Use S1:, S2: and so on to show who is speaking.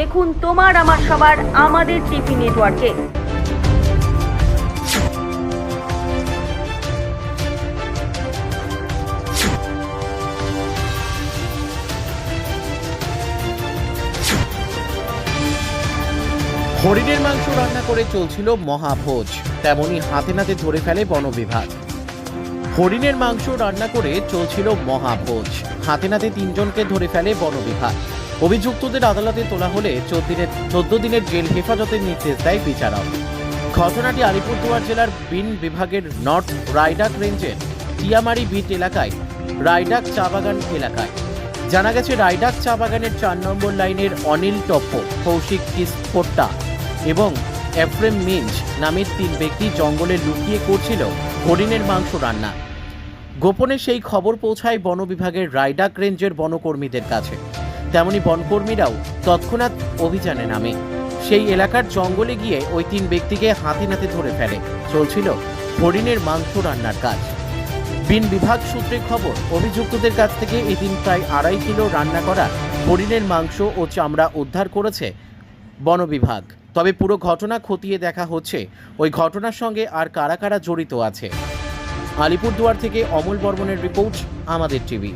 S1: দেখুন তোমার, আমার সবার, আমাদের টিভি নেটওয়ার্কে
S2: হরিণের মাংস রান্না করে চলছিল মহাভোজ। তেমনি হাতে নাতে ধরে ফেলে বন বিভাগ হরিণের মাংস রান্না করে চলছিল মহাভোজ। হাতে নাতে তিনজনকে ধরে ফেলে বন বিভাগ অভিযুক্তদের আদালতে তোলা হলে চোদ্দ দিনের চোদ্দ দিনের জেল হেফাজতের নির্দেশ দেয় বিচারক। ঘটনাটি আলিপুরদুয়ার জেলার বিন বিভাগের নর্থ রাইডাক রেঞ্জের টিয়ামারি বিট এলাকায়, রাইডাক চা বাগান এলাকায়। জানা গেছে, রাইডাক চা বাগানের চার নম্বর লাইনের অনিল টপ্প, কৌশিক কিসকোট্টা এবং এফ্রেম মিঞ্জ নামের তিন ব্যক্তি জঙ্গলে লুকিয়ে করছিল হরিণের মাংস রান্না। গোপনে সেই খবর পৌঁছায় বন বিভাগের রাইডাক রেঞ্জের বনকর্মীদের কাছে। তেমনি বনকর্মীরাও তৎক্ষণাৎ অভিযানে নামে। সেই এলাকার জঙ্গলে গিয়ে ওই তিন ব্যক্তিকে হাতে নাতে ধরে ফেলে। চলছিল হরিণের মাংস রান্নার কাজ। বিন বিভাগ সূত্রে খবর, অভিযুক্তদের কাছ থেকে এদিন প্রায় আড়াই কিলো রান্না করা হরিণের মাংস ও চামড়া উদ্ধার করেছে বন বিভাগ। তবে পুরো ঘটনা খতিয়ে দেখা হচ্ছে, ওই ঘটনার সঙ্গে আর কারা কারা জড়িত আছে। আলিপুরদুয়ার থেকে অমল বর্মনের রিপোর্ট, আমাদের টিভি।